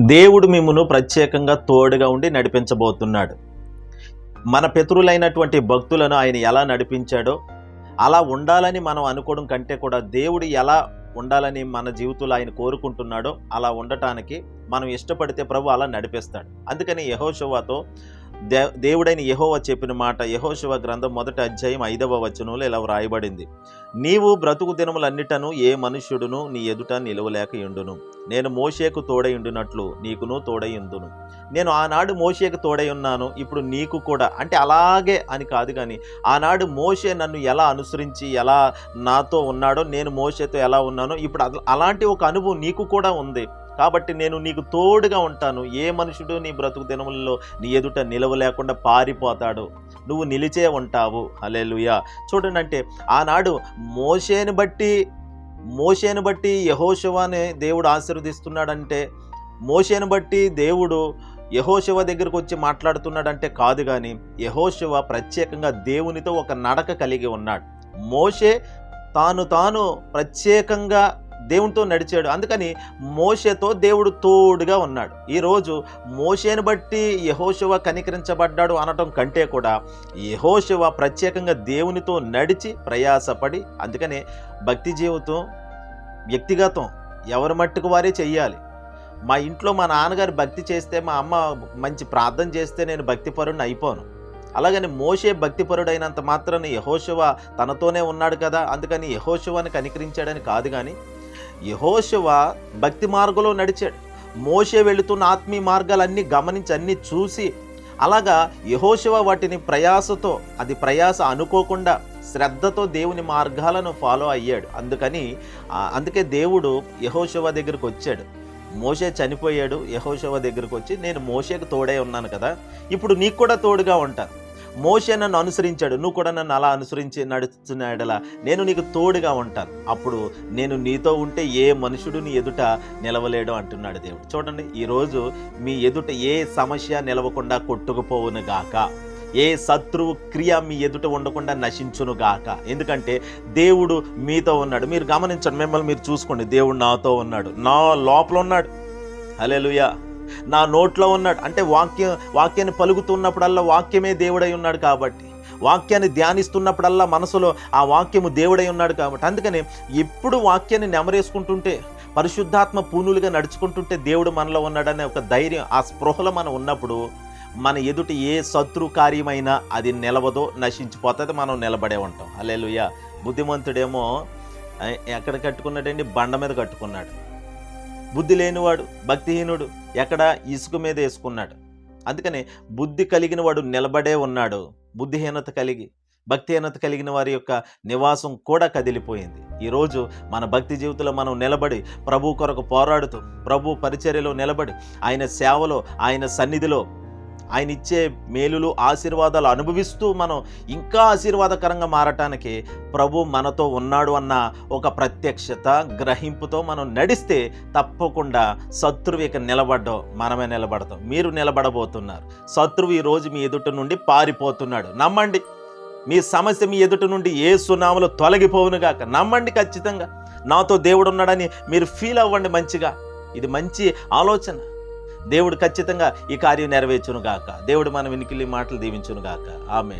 దేవుడు మిమ్మును ప్రత్యేకంగా తోడుగా ఉండి నడిపించబోతున్నాడు. మన పితరులైనటువంటి భక్తులను ఆయన ఎలా నడిపించాడో అలా ఉండాలని మనం అనుకోవడం కంటే కూడా దేవుడు ఎలా ఉండాలని మన జీవితంలో ఆయన కోరుకుంటున్నాడో అలా ఉండటానికి మనం ఇష్టపడితే ప్రభు అలా నడిపిస్తాడు. అందుకని యహోశవాతో దే దేవుడైన యహోవ చెప్పిన మాట యహోశివ గ్రంథం మొదటి అధ్యాయం ఐదవ వచనంలో ఇలా వ్రాయబడింది. నీవు బ్రతుకు దినములన్నిటను ఏ మనుష్యుడును నీ ఎదుట నిలవలేక ఇండును నేను మోషేకు తోడై ఉండునట్లు నీకును తోడై ఉండును నేను ఆనాడు మోషేకు తోడై ఉన్నాను ఇప్పుడు నీకు కూడా. అంటే అలాగే అని కాదు కానీ ఆనాడు మోషే నన్ను ఎలా అనుసరించి ఎలా నాతో ఉన్నాడో నేను మోషేతో ఎలా ఉన్నానో ఇప్పుడు అలాంటి ఒక అనుభవం నీకు కూడా ఉంది. కాబట్టి నేను నీకు తోడుగా ఉంటాను. ఏ మనుషుడు నీ బ్రతుకు దినములలో నీ ఎదుట నిలవలేకుండా పారిపోతాడు. నువ్వు నిలిచే ఉంటావు. హల్లెలూయా. చూడండి అంటే ఆనాడు మోషేని బట్టి మోషేని బట్టి యహోశవాని దేవుడు ఆశీర్వదిస్తున్నాడంటే మోషేని బట్టి దేవుడు యహోశివ దగ్గరకు వచ్చి మాట్లాడుతున్నాడంటే కాదు కానీ యహోశివ ప్రత్యేకంగా దేవునితో ఒక నడక కలిగి ఉన్నాడు. మోషే తాను తాను ప్రత్యేకంగా దేవునితో నడిచాడు. అందుకని మోషేతో దేవుడు తోడుగా ఉన్నాడు. ఈరోజు మోషేను బట్టి యహోశివ కనికరించబడ్డాడు అనటం కంటే కూడా యహోశివ ప్రత్యేకంగా దేవునితో నడిచి ప్రయాసపడి అందుకనే భక్తి జీవితం వ్యక్తిగతం ఎవరి మట్టుకు వారే చెయ్యాలి. మా ఇంట్లో మా నాన్నగారు భక్తి చేస్తే మా అమ్మ మంచి ప్రార్థన చేస్తే నేను భక్తిపరుడిని అయిపోను. అలాగని మోషే భక్తిపరుడైనంత మాత్రాన్ని యహోశివ తనతోనే ఉన్నాడు కదా అందుకని యహోశివాని కనికరించాడని కాదు కానీ యహోశివ భక్తి మార్గంలో నడిచాడు. మోషే వెళుతున్న ఆత్మీయ మార్గాలన్నీ గమనించి అన్నీ చూసి అలాగా యహోశివ వాటిని ప్రయాసతో అది ప్రయాస అనుకోకుండా శ్రద్ధతో దేవుని మార్గాలను ఫాలో అయ్యాడు. అందుకని అందుకే దేవుడు యహోశివ దగ్గరికి వచ్చాడు. మోషే చనిపోయాడు యహోశివ దగ్గరికి వచ్చి నేను మోషేకు తోడే ఉన్నాను కదా ఇప్పుడు నీకు కూడా తోడుగా ఉంటాను. మోషే నన్ను అనుసరించాడు. నువ్వు కూడా నన్ను అలా అనుసరించి నడుస్తున్నాడలా నేను నీకు తోడుగా ఉంటాను. అప్పుడు నేను నీతో ఉంటే ఏ మనుషుడు నీ ఎదుట నిలవలేడు అంటున్నాడు దేవుడు. చూడండి ఈరోజు మీ ఎదుట ఏ సమస్య నిలవకుండా కొట్టుకుపోవును గాక. ఏ శత్రువు క్రియ మీ ఎదుట ఉండకుండా నశించును గాక. ఎందుకంటే దేవుడు మీతో ఉన్నాడు. మీరు గమనించండి మిమ్మల్ని మీరు చూసుకోండి. దేవుడు నాతో ఉన్నాడు. నా లోపల ఉన్నాడు. హల్లెలూయా. నా నోట్లో ఉన్నాడు. అంటే వాక్యం వాక్యాన్ని పలుకుతున్నప్పుడల్లా వాక్యమే దేవుడై ఉన్నాడు కాబట్టి. వాక్యాన్ని ధ్యానిస్తున్నప్పుడల్లా మనసులో ఆ వాక్యము దేవుడై ఉన్నాడు కాబట్టి. అందుకని ఎప్పుడు వాక్యాన్ని నెమరేసుకుంటుంటే పరిశుద్ధాత్మ పూనులుగా నడుచుకుంటుంటే దేవుడు మనలో ఉన్నాడనే ఒక ధైర్యం ఆ స్పృహలో మనం ఉన్నప్పుడు మన ఎదుట ఏ శత్రు కార్యమైనా అది నిలవదో నశించిపోతుంది మనం నిలబడే ఉంటాం. అల్లెలుయ్య బుద్ధిమంతుడేమో ఎక్కడ కట్టుకున్నాడండి? బండ మీద కట్టుకున్నాడు. బుద్ధి లేనివాడు భక్తిహీనుడు ఎక్కడ ఇసుక మీద వేసుకున్నాడు. అందుకనే బుద్ధి కలిగిన వాడు నిలబడే ఉన్నాడు. బుద్ధిహీనత కలిగి భక్తిహీనత కలిగిన వారి యొక్క నివాసం కూడా కదిలిపోయింది. ఈరోజు మన భక్తి జీవితంలో మనం నిలబడి ప్రభు కొరకు పోరాడుతూ ప్రభు పరిచర్యలో నిలబడి ఆయన సేవలో ఆయన సన్నిధిలో ఆయన ఇచ్చే మేలులు ఆశీర్వాదాలు అనుభవిస్తూ మనం ఇంకా ఆశీర్వాదకరంగా మారటానికి ప్రభు మనతో ఉన్నాడు అన్న ఒక ప్రత్యక్షత గ్రహింపుతో మనం నడిస్తే తప్పకుండా శత్రువు ఇక నిలబడ్డం మనమే నిలబడతాం. మీరు నిలబడబోతున్నారు. శత్రువు ఈరోజు మీ ఎదుట నుండి పారిపోతున్నాడు. నమ్మండి. మీ సమస్య మీ ఎదుట నుండి ఏ సునాములు తొలగిపోవునుగాక నమ్మండి ఖచ్చితంగా. నాతో దేవుడు ఉన్నాడని మీరు ఫీల్ అవ్వండి మంచిగా. ఇది మంచి ఆలోచన. దేవుడు ఖచ్చితంగా ఈ కార్యం నెరవేర్చును గాక దేవుడు మన వినికిలి మాటలు దీవించును గాక ఆమె